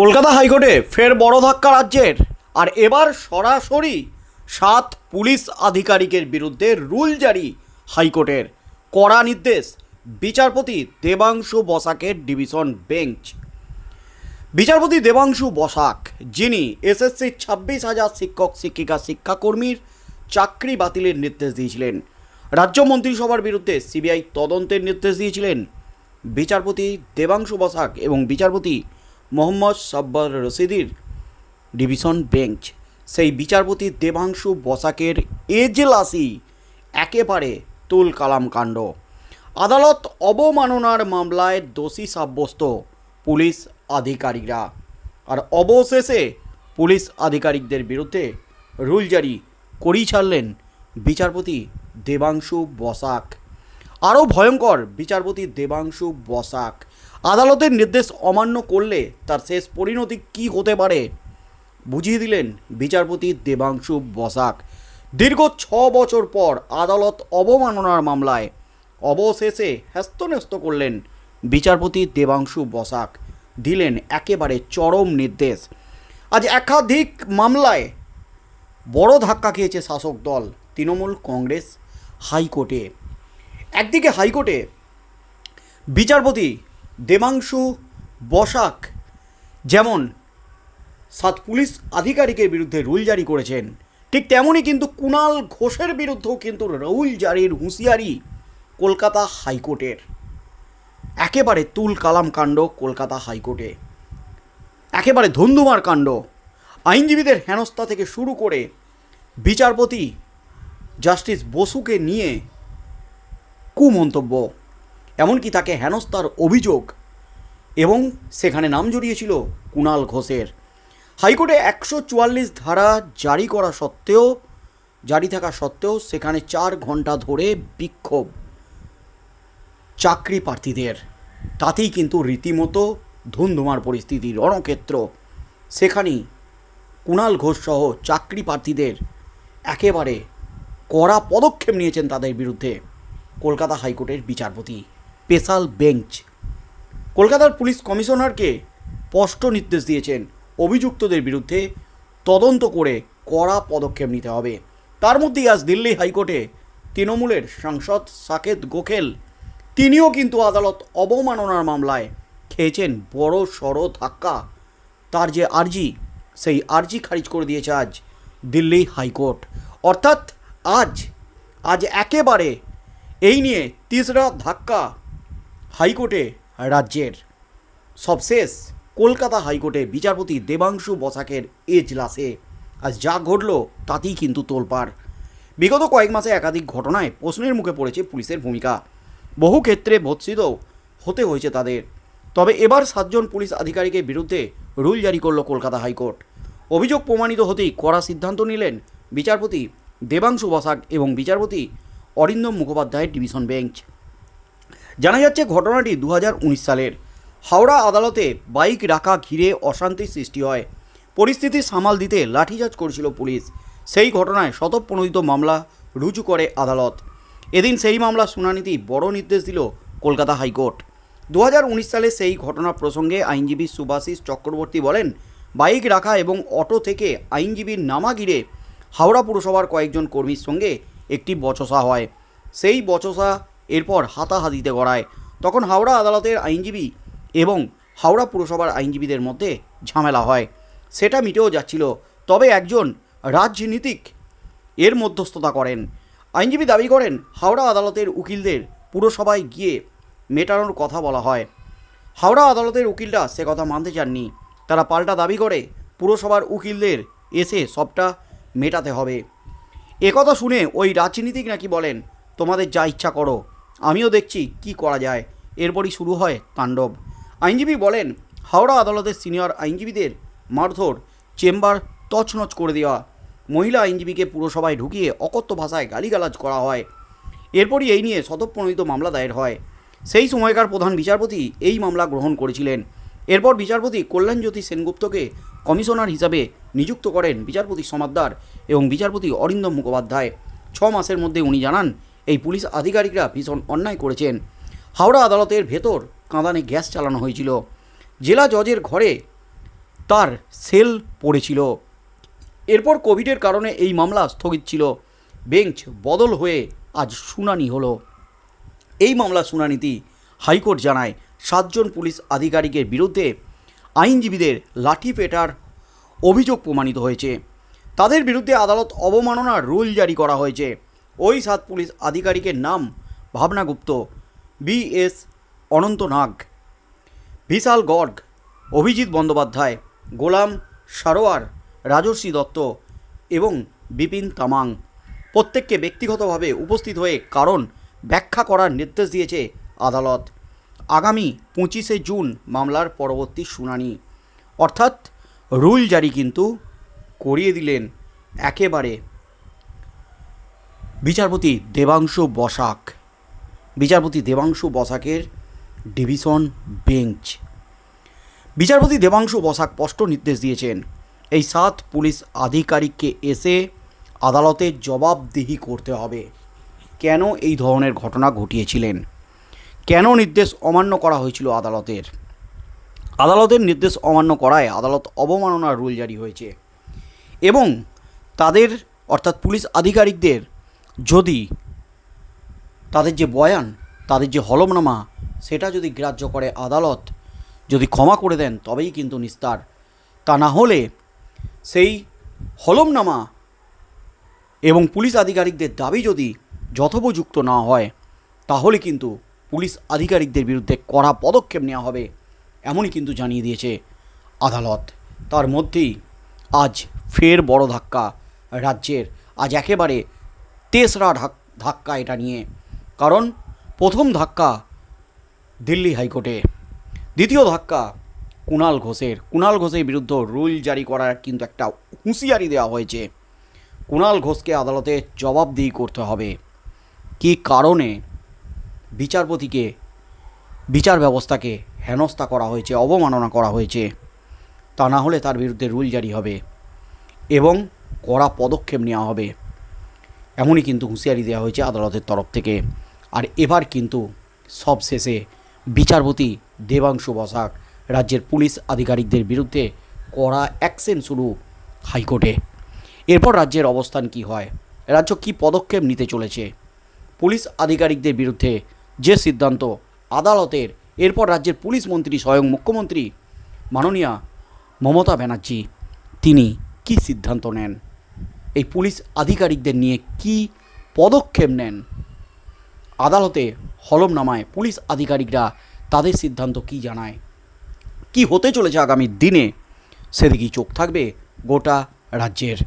কলকাতা হাইকোর্টে ফের বড় ধাক্কা রাজ্যের। আর এবার সরাসরি সাত পুলিশ আধিকারিকের বিরুদ্ধে রুল জারি হাইকোর্টের। কড়া নির্দেশ বিচারপতি দেবাংশু বসাকের ডিভিশন বেঞ্চ। বিচারপতি দেবাংশু বসাক, যিনি এসএসসি ছাব্বিশ হাজার শিক্ষক, শিক্ষিকা, শিক্ষাকর্মীর চাকরি বাতিলের নির্দেশ দিয়েছিলেন। রাজ্য মন্ত্রিসভার বিরুদ্ধে সিবিআই তদন্তের নির্দেশ দিয়েছিলেন। বিচারপতি দেবাংশু বসাক এবং বিচারপতি মোহাম্মদ সাব্বার রশিদির ডিভিশন বেঞ্চ। সেই বিচারপতি দেবাংশু বসাকের এজলাসি একেবারে তুল কালাম কাণ্ড। আদালত অবমাননার মামলায় দোষী সাব্যস্ত পুলিশ আধিকারিকরা। আর অবশেষে পুলিশ আধিকারিকদের বিরুদ্ধে রুল জারি করেই ছাড়লেন বিচারপতি দেবাংশু বসাক। আরও ভয়ঙ্কর বিচারপতি দেবাংশু বসাক। আদালতের নির্দেশ অমান্য করলে তার শেষ পরিণতি কি হতে পারে? বুঝিয়ে দিলেন বিচারপতি দেবাংশু বসাক। দীর্ঘ ছ বছর পর আদালত অবমাননার মামলায় অবশেষে হ্যস্তন্যস্ত করলেন বিচারপতি দেবাংশু বসাক। দিলেন একেবারে চরম নির্দেশ। আজ একাধিক মামলায় বড় ধাক্কা খেয়েছে শাসক দল, তৃণমূল কংগ্রেস হাইকোর্টে। একদিকে হাইকোর্টে বিচারপতি দেবাংশু বসাক, যেমন সাত পুলিশ আধিকারিকের বিরুদ্ধে রুল জারি করেছেন। ঠিক তেমনই কিন্তু কুণাল ঘোষের বিরুদ্ধেও কিন্তু রুল জারির হুঁশিয়ারি কলকাতা হাইকোর্টের। একেবারে তুল কালাম কাণ্ড কলকাতা হাইকোর্টে। একেবারে ধুন্ধুমার কাণ্ড। আইনজীবীদের হেনস্থা থেকে শুরু করে বিচারপতি জাস্টিস বসুকে নিয়ে কুমন্তব্য। এমনকি তাকে হেনস্থার অভিযোগ এবং সেখানে নাম জড়িয়েছিল কুণাল ঘোষের। হাইকোর্টে একশো চুয়াল্লিশ ধারা জারি করা সত্ত্বেও, জারি থাকা সত্ত্বেও সেখানে চার ঘণ্টা ধরে বিক্ষোভ চাকরি প্রার্থীদের। তাতেই কিন্তু রীতিমতো ধুমধুমার পরিস্থিতি, রণক্ষেত্র। সেখানেই কুণাল ঘোষ সহ চাকরি প্রার্থীদের একেবারে কড়া পদক্ষেপ নিয়েছেন তাদের বিরুদ্ধে কলকাতা হাইকোর্টের বিচারপতি। Special bench. কলকাতার পুলিশ কমিশনারকে স্পষ্ট নির্দেশ দিয়েছেন অভিযুক্তদের বিরুদ্ধে তদন্ত করে কড়া পদক্ষেপ নিতে হবে। তার মধ্যেই আজ দিল্লি হাইকোর্টে তৃণমূলের সাংসদ সাকেত গোখেল, তিনিও কিন্তু আদালত অবমাননার মামলায় খেয়েছেন বড় সড় ধাক্কা। তার যে আর্জি, সেই আর্জি খারিজ করে দিয়েছে আজ দিল্লি হাইকোর্ট। অর্থাৎ আজ আজ একেবারে এই নিয়ে তিসরা ধাক্কা হাইকোর্টে রাজ্যের সবশেষ কলকাতা হাইকোর্টে বিচারপতি দেবাংশু বসাকের এজলাসে আজ যা ঘটল তাতেই কিন্তু তোলপাড়। বিগত কয়েক মাসে একাধিক ঘটনায় প্রশ্নের মুখে পড়েছে পুলিশের ভূমিকা। বহু ক্ষেত্রে ভৎসিত হতে হয়েছে তাদের। তবে এবার সাতজন পুলিশ আধিকারিকের বিরুদ্ধে রুল জারি করল কলকাতা হাইকোর্ট। অভিযোগ প্রমাণিত হতেই কড়া সিদ্ধান্ত নিলেন বিচারপতি দেবাংশু বসাক এবং বিচারপতি অরিন্দম মুখোপাধ্যায়ের ডিভিশন বেঞ্চ। জানা যাচ্ছে ঘটনাটি দু হাজার উনিশ সালের। হাওড়া আদালতে বাইক রাখা ঘিরে অশান্তির সৃষ্টি হয়। পরিস্থিতি সামাল দিতে লাঠিচার্জ করেছিল পুলিশ। সেই ঘটনায় শতপ্রণোদিত মামলা রুজু করে আদালত। এদিন সেই মামলা শুনানিতে বড় নির্দেশ দিল কলকাতা হাইকোর্ট। দু হাজার উনিশ সালে সেই ঘটনা প্রসঙ্গে আইনজীবী সুভাষিস চক্রবর্তী বলেন, বাইক রাখা এবং অটো থেকে আইনজীবীর নামা ঘিরে হাওড়া পুরসভার কয়েকজন কর্মীর সঙ্গে একটি বচসা হয়। সেই বচসা এরপর হাতাহাতিতে গড়ায়। তখন হাওড়া আদালতের আইনজীবী এবং হাওড়া পুরসভার আইনজীবীদের মধ্যে ঝামেলা হয়। সেটা মিটেও যাচ্ছিল। তবে একজন রাজনীতিক এর মধ্যস্থতা করেন। আইনজীবী দাবি করেন, হাওড়া আদালতের উকিলদের পুরসভায় গিয়ে মেটানোর কথা বলা হয়। হাওড়া আদালতের উকিলরা সে কথা মানতে চাননি। তারা পাল্টা দাবি করে, পুরসভার উকিলদের এসে সবটা মেটাতে হবে। একথা শুনে ওই রাজনীতিক নাকি বলেন, তোমাদের যা ইচ্ছা করো। আমিও দেখছি কি করা যায়। এরপরই শুরু হয় তাণ্ডব। আইনজীবী বলেন, হাওড়া আদালতের সিনিয়র আইনজীবীদের মারধর, চেম্বার তছনছ করে দেওয়া। মহিলা আইনজীবীকে পুরসভায় ঢুকিয়ে অকথ্য ভাষায় গালিগালাজ করা হয়। এরপরই এই নিয়ে শতপ্রণোদিত মামলা দায়ের হয়। সেই সময়কার প্রধান বিচারপতি এই মামলা গ্রহণ করেছিলেন। এরপর বিচারপতি কল্যাণজ্যোতি সেনগুপ্তকে কমিশনার হিসাবে নিযুক্ত করেন বিচারপতি সমাদ্দার এবং বিচারপতি অরিন্দম মুখোপাধ্যায়। ছ মাসের মধ্যে উনি জানান এই পুলিশ আধিকারিকরা ভীষণ অন্যায় করেছেন। হাওড়া আদালতের ভেতর কাঁদানে গ্যাস চালানো হয়েছিল। জেলা জজের ঘরে তার সেল পড়েছিল। এরপর কোভিডের কারণে এই মামলা স্থগিত ছিল। বেঞ্চ বদল হয়ে আজ শুনানি হলো। এই মামলা শুনানিতে হাইকোর্ট জানায় সাতজন পুলিশ আধিকারিকের বিরুদ্ধে আইনজীবীদের লাঠি পেটার অভিযোগ প্রমাণিত হয়েছে। তাদের বিরুদ্ধে আদালত অবমাননার রুল জারি করা হয়েছে। ওই সাত পুলিশ আধিকারিকের নাম ভাবনা গুপ্ত। বি এস অনন্ত নাগ বিশাল গর্গ, অভিজিৎ বন্দ্যোপাধ্যায়, গোলাম সারোয়ার, রাজর্ষি দত্ত এবং বিপিন তামাং। প্রত্যেককে ব্যক্তিগতভাবে উপস্থিত হয়ে কারণ ব্যাখ্যা করার নির্দেশ দিয়েছে আদালত। আগামী পঁচিশে জুন মামলার পরবর্তী শুনানি। অর্থাৎ রুল জারি কিন্তু করিয়ে দিলেন একেবারে। বিচারপতি দেবাংশু বসাক। বিচারপতি দেবাংশু বসাকের ডিভিশন বেঞ্চ। বিচারপতি দেবাংশু বসাক স্পষ্ট নির্দেশ দিয়েছেন, এই সাত পুলিশ আধিকারিককে এসে আদালতে জবাবদিহি করতে হবে। কেন এই ধরনের ঘটনা ঘটিয়েছিলেন? কেন নির্দেশ অমান্য করা হয়েছিল আদালতের? আদালতের নির্দেশ অমান্য করায় আদালত অবমাননার রুল জারি হয়েছে এবং তাদের, অর্থাৎ পুলিশ আধিকারিকদের যদি তাদের যে বয়ান, তাদের যে হলমনামা, সেটা যদি গ্রাহ্য করে আদালত, যদি ক্ষমা করে দেন, তবেই কিন্তু নিস্তার। তা না হলে সেই হলমনামা এবং পুলিশ আধিকারিকদের দাবি যদি যথোপযুক্ত না হয়, তাহলে কিন্তু পুলিশ আধিকারিকদের বিরুদ্ধে কড়া পদক্ষেপ নেওয়া হবে, এমনই কিন্তু জানিয়ে দিয়েছে আদালত। তার মধ্যেই আজ ফের বড় ধাক্কা, রাজ্যের আজ একেবারে তেসরা ধাক- ধাক্কা এটা নিয়ে। কারণ প্রথম ধাক্কা দিল্লি হাইকোর্টে। দ্বিতীয় ধাক্কা কুণাল ঘোষের। কুণাল ঘোষের বিরুদ্ধে রুল জারি করার কিন্তু একটা হুঁশিয়ারি দেওয়া হয়েছে। কুণাল ঘোষকে আদালতে জবাবদিহি করতে হবে। কী কারণে বিচারপতিকে, বিচার ব্যবস্থাকে হেনস্থা করা হয়েছে, অবমাননা করা হয়েছে, তা না হলে তার বিরুদ্ধে রুল জারি হবে এবং কড়া পদক্ষেপ নেওয়া হবে। এমনই কিন্তু হুঁশিয়ারি দেওয়া হয়েছে আদালতের তরফ থেকে। আর এবার কিন্তু সব শেষে বিচারপতি দেবাংশু বসাক রাজ্যের পুলিশ আধিকারিকদের বিরুদ্ধে কড়া অ্যাকশন শুরু হাইকোর্টে। এরপর রাজ্যের অবস্থান কি হয়? রাজ্য কি পদক্ষেপ নিতে চলেছে? পুলিশ আধিকারিকদের বিরুদ্ধে যে সিদ্ধান্ত আদালতের, এরপর রাজ্যের পুলিশ মন্ত্রী স্বয়ং মুখ্যমন্ত্রী মাননীয়া মমতা ব্যানার্জি, তিনি কি সিদ্ধান্ত নেন? এই পুলিশ আধিকারিকদের নিয়ে কি পদক্ষেপ নেন? আদালতে হলমনামায় পুলিশ আধিকারিকরা তাদের সিদ্ধান্ত কি জানায়? কি হতে চলেছে আগামী দিনে? সেদিকেই চোখ থাকবে গোটা রাজ্যের